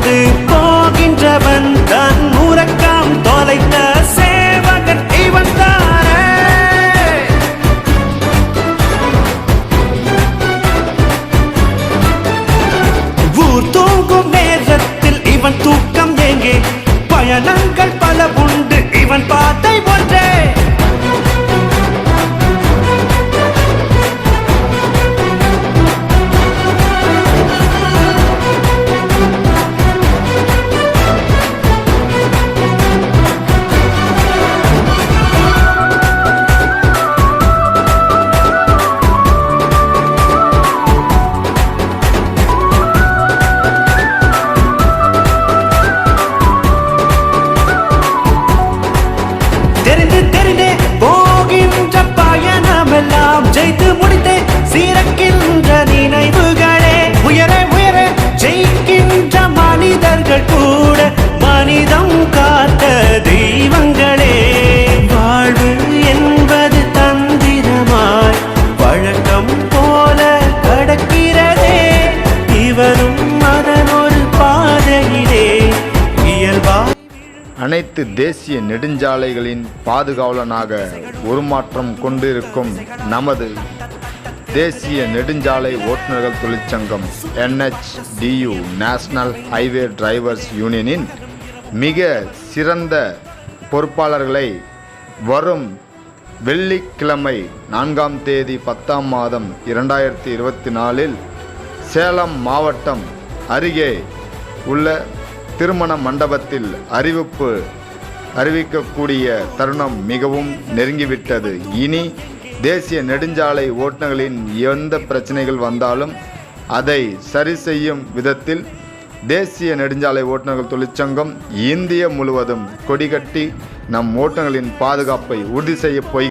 கடந்து போகின்றவன் தன் மூலக்காம் தொலைத்த அனைத்து தேசிய நெடுஞ்சாலைகளின் பாதுகாவலனாக உருமாற்றம் கொண்டிருக்கும் நமது தேசிய நெடுஞ்சாலை ஓட்டுநர்கள் தொழிற்சங்கம் என்ஹெச்டியு நேஷனல் ஹைவே டிரைவர்ஸ் யூனியனின் மிக சிறந்த பொறுப்பாளர்களை வரும் வெள்ளிக்கிழமை நான்காம் தேதி பத்தாம் மாதம் இரண்டாயிரத்தி இருபத்தி நாலில் சேலம் மாவட்டம் அருகே உள்ள திருமண மண்டபத்தில் அறிவிப்பு அறிவிக்கக்கூடிய தருணம் மிகவும் நெருங்கிவிட்டது. இனி தேசிய நெடுஞ்சாலை ஓட்டுநர்களின் எந்த பிரச்சனைகள் வந்தாலும் அதை சரி செய்யும் விதத்தில் தேசிய நெடுஞ்சாலை ஓட்டுநர்கள் தொழிற்சங்கம் இந்திய முழுவதும் கொடிகட்டி நம் ஓட்டுநர்களின் பாதுகாப்பை உறுதி செய்ய போய்